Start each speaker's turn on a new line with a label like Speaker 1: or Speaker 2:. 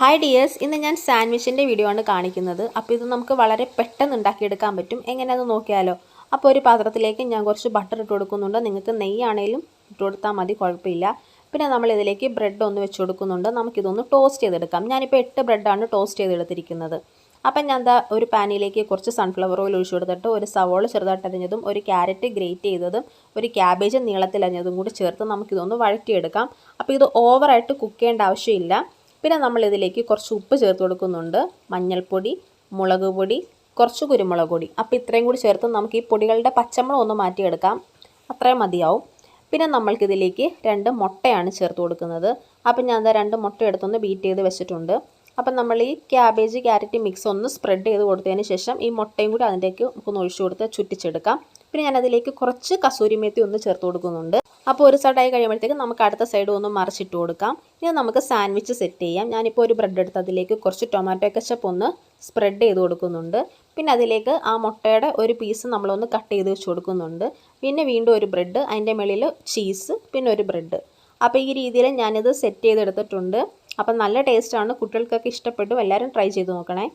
Speaker 1: Hi dears ഇന്ന് ഞാൻ സാൻഡ്വിച്ചിന്റെ video ആണ് കാണിക്കുന്നത്. അപ്പോൾ ഇത് നമുക്ക് വളരെ പെട്ടെന്ന് ഉണ്ടാക്കിയെടുക്കാൻ പറ്റും. എങ്ങനെയാണെന്ന് നോക്കിയാലോ. അപ്പോൾ ഒരു പാത്രത്തിലേക്ക് ഞാൻ കുറച്ച് ബട്ടർ ഇട്ട് കൊടുക്കുന്നുണ്ട്. നിങ്ങൾക്ക് നെയ്യാണേലും ഇട്ട് കൊടുത്താൽ മതി കുഴപ്പമില്ല. പിന്നെ നമ്മൾ ഇതിലേക്ക് ബ്രെഡ് ഒന്ന് വെച്ച് കൊടുക്കുന്നുണ്ട്. നമുക്കിതൊന്ന് ടോസ്റ്റ് ചെയ്തെടുക്കാം. ഞാനിപ്പോൾ എട്ട് ബ്രെഡാണ് ടോസ്റ്റ് ചെയ്തെടുത്തിരിക്കുന്നത്. അപ്പം ഞാൻ എന്താ ഒരു പാനിലേക്ക് കുറച്ച് സൺഫ്ലവർ ഓയിൽ ഒഴിച്ചു കൊടുത്തിട്ട് ഒരു സവോള ചെറുതായിട്ട് അരിഞ്ഞതും ഒരു ക്യാരറ്റ് ഗ്രേറ്റ് ചെയ്തതും ഒരു ക്യാബേജ് നീളത്തിൽ അരിഞ്ഞതും കൂടി ചേർത്ത് നമുക്കിതൊന്ന് വഴറ്റിയെടുക്കാം. അപ്പോൾ ഇത് ഓവറായിട്ട് കുക്ക് ചെയ്യേണ്ട ആവശ്യമില്ല. പിന്നെ നമ്മൾ ഇതിലേക്ക് കുറച്ച് ഉപ്പ് ചേർത്ത് കൊടുക്കുന്നുണ്ട്. മഞ്ഞൾപ്പൊടി മുളക് പൊടി കുറച്ച് കുരുമുളക് പൊടി. അപ്പോൾ ഇത്രയും കൂടി ചേർത്ത് നമുക്ക് ഈ പൊടികളുടെ പച്ചമുളക് ഒന്ന് മാറ്റിയെടുക്കാം. അത്രയും മതിയാവും. പിന്നെ നമ്മൾക്കിതിലേക്ക് രണ്ട് മുട്ടയാണ് ചേർത്ത് കൊടുക്കുന്നത്. അപ്പം ഞാൻ എന്താ രണ്ട് മുട്ട എടുത്തൊന്ന് ബീറ്റ് ചെയ്ത് വെച്ചിട്ടുണ്ട്. അപ്പം നമ്മൾ ഈ ക്യാബേജ് ക്യാരറ്റ് മിക്സ് ഒന്ന് സ്പ്രെഡ് ചെയ്ത് കൊടുത്തതിന് ശേഷം ഈ മുട്ടയും കൂടി അതിലേക്ക് നമുക്കൊന്ന് ഒഴിച്ചു കൊടുത്ത് ചുറ്റിച്ചെടുക്കാം. പിന്നെ ഞാനതിലേക്ക് കുറച്ച് കസൂരിമേത്തി ഒന്ന് ചേർത്ത് കൊടുക്കുന്നുണ്ട്. അപ്പോൾ ഒരു സൈഡായി കഴിയുമ്പോഴത്തേക്ക് നമുക്ക് അടുത്ത സൈഡ് ഒന്ന് മറിച്ചിട്ട് കൊടുക്കാം. ഇനി നമുക്ക് സാൻഡ്വിച്ച് സെറ്റ് ചെയ്യാം. ഞാനിപ്പോൾ ഒരു ബ്രെഡ് എടുത്ത് അതിലേക്ക് കുറച്ച് ടൊമാറ്റോ കെച്ചപ്പ് ഒന്ന് സ്പ്രെഡ് ചെയ്ത് കൊടുക്കുന്നുണ്ട്. പിന്നെ അതിലേക്ക് ആ മുട്ടയുടെ ഒരു പീസ് നമ്മളൊന്ന് കട്ട് ചെയ്ത് വെച്ച് കൊടുക്കുന്നുണ്ട്. പിന്നെ വീണ്ടും ഒരു ബ്രെഡ് അതിന്റെ മുകളിൽ ചീസ് പിന്നെ ഒരു ബ്രെഡ് അപ്പോൾ ഈ രീതിയിൽ ഞാനിത് സെറ്റ് ചെയ്തെടുത്തിട്ടുണ്ട്. അപ്പം നല്ല ടേസ്റ്റാണ് കുട്ടികൾക്കൊക്കെ ഇഷ്ടപ്പെട്ടു. എല്ലാവരും ട്രൈ ചെയ്ത് നോക്കണേ.